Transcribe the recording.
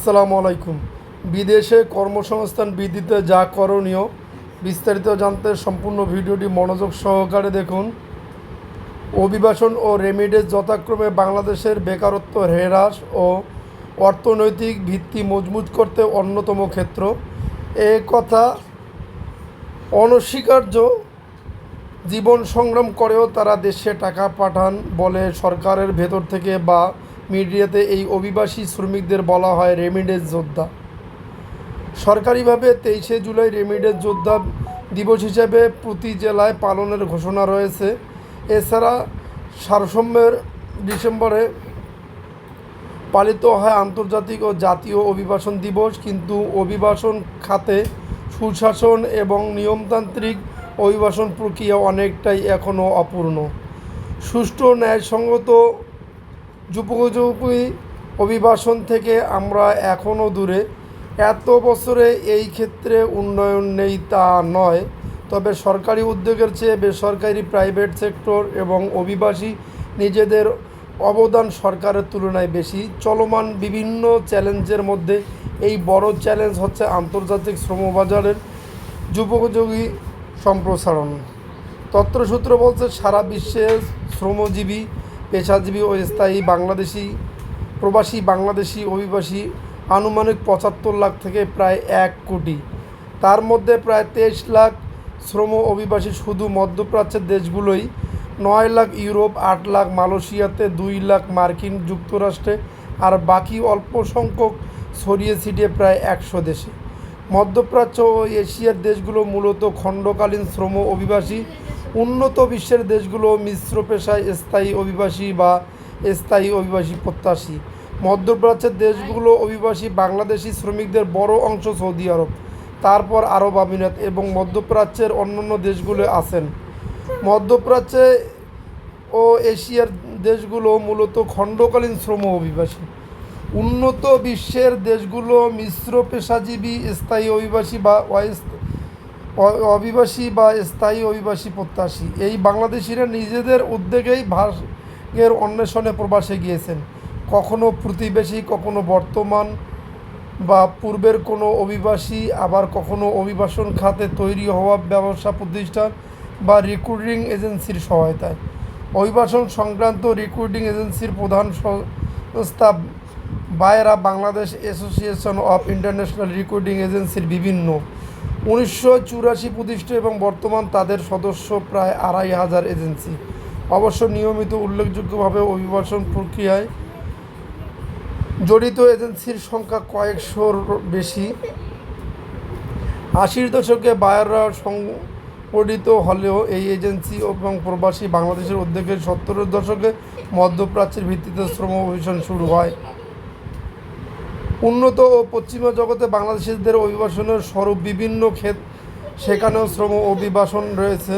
আসসালামু আলাইকুম। বিদেশে কর্মসংস্থান বৃদ্ধিতে যা করণীয়, বিস্তারিত জানতে সম্পূর্ণ ভিডিওটি মনোযোগ সহকারে দেখুন। অভিবাসন ও রেমিডেজ যথাক্রমে বাংলাদেশের বেকারত্ব হ্রাস ও অর্থনৈতিক ভিত্তি মজবুত করতে অন্যতম ক্ষেত্র। এ কথা অনস্বীকার্য। জীবন সংগ্রাম করেও তারা দেশে টাকা পাঠান বলে সরকারের ভেতর থেকে বা মিডিয়াতে এই অভিবাসী শ্রমিকদের বলা হয় রেমিডেন্স যোদ্ধা। সরকারিভাবে তেইশে জুলাই রেমিডেন্স যোদ্ধা দিবস হিসেবে প্রতি জেলায় পালনের ঘোষণা রয়েছে। এছাড়া সারসম্যের ডিসেম্বরে পালিত হয় আন্তর্জাতিক ও জাতীয় অভিবাসন দিবস, কিন্তু অভিবাসন খাতে সুশাসন এবং নিয়মতান্ত্রিক অভিবাসন প্রক্রিয়া অনেকটাই এখনও অপূর্ণ। সুষ্ঠু ন্যায়সঙ্গত যুপোপযোগী অভিবাসন থেকে আমরা এখনও দূরে। এত বছরে এই ক্ষেত্রে উন্নয়ন নেই তা নয়, তবে সরকারি উদ্যোগের চেয়ে বেসরকারি প্রাইভেট সেক্টর এবং অভিবাসী নিজেদের অবদান সরকারের তুলনায় বেশি। চলমান বিভিন্ন চ্যালেঞ্জের মধ্যে এই বড় চ্যালেঞ্জ হচ্ছে আন্তর্জাতিক শ্রমবাজারের যুপোপযোগী সম্প্রসারণ। তত্ত্বসূত্র বলছে, সারা বিশ্বে শ্রমজীবী পেশাজীবী ও স্থায়ী বাংলাদেশি প্রবাসী বাংলাদেশি অভিবাসী আনুমানিক পঁচাত্তর লাখ থেকে প্রায় এক কোটি। তার মধ্যে প্রায় তেইশ লাখ শ্রম অভিবাসী শুধু মধ্যপ্রাচ্যের দেশগুলোই। নয় লাখ ইউরোপ, আট লাখ মালয়েশিয়াতে, দুই লাখ মার্কিন যুক্তরাষ্ট্রে আর বাকি অল্প সংখ্যক ছড়িয়ে ছিটিয়ে প্রায় একশো দেশে। মধ্যপ্রাচ্য ও এশিয়ার দেশগুলো মূলত খণ্ডকালীন শ্রম অভিবাসী উন্নত বিশ্বের দেশগুলো মিশ্র পেশায় স্থায়ী অভিবাসী বা স্থায়ী অভিবাসী প্রত্যাশী। মধ্যপ্রাচ্যের দেশগুলো অভিবাসী বাংলাদেশি শ্রমিকদের বড় অংশ সৌদি আরব, তারপর আরব আমিরাত এবং মধ্যপ্রাচ্যের অন্যান্য দেশগুলো আছেন। মধ্যপ্রাচ্যে ও এশিয়ার দেশগুলো মূলত খণ্ডকালীন শ্রম অভিবাসী। উন্নত বিশ্বের দেশগুলো মিশ্র পেশাজীবী, স্থায়ী অভিবাসী বা অভিবাসী বা স্থায়ী অভিবাসী প্রত্যাশী। এই বাংলাদেশিরা নিজেদের উদ্যোগেই ভাগের অন্বেষণে প্রবাসে গিয়েছেন। কখনো প্রতিবেশী, কখনো বর্তমান বা পূর্বের কোনো অভিবাসী, আবার কখনো অভিবাসন খাতে তৈরি হওয়া ব্যবসা প্রতিষ্ঠান বা রিক্রুটিং এজেন্সির সহায়তায়। অভিবাসন সংক্রান্ত রিক্রুটিং এজেন্সির প্রধান সংস্থা Baira Bangladesh association of international recruiting এজেন্সির বিভিন্ন। উনিশশো চুরাশি প্রতিষ্ঠা এবং বর্তমান তাদের সদস্য প্রায় আড়াই হাজার এজেন্সি। অবশ্য নিয়মিত উল্লেখযোগ্যভাবে অভিবাসন প্রক্রিয়ায় জড়িত এজেন্সির সংখ্যা কয়েকশোর বেশি। আশির দশকে বায়াররা সংগঠিত হলেও এই এজেন্সি এবং প্রবাসী বাংলাদেশের উদ্যোগে সত্তরের দশকে মধ্যপ্রাচ্যের ভিত্তিতে শ্রম অভিযান শুরু হয়। উন্নত ও পশ্চিমা জগতে বাংলাদেশিদের অভিবাসনের স্বরূপ বিভিন্ন ক্ষেত সেখানেও শ্রম অভিবাসন রয়েছে।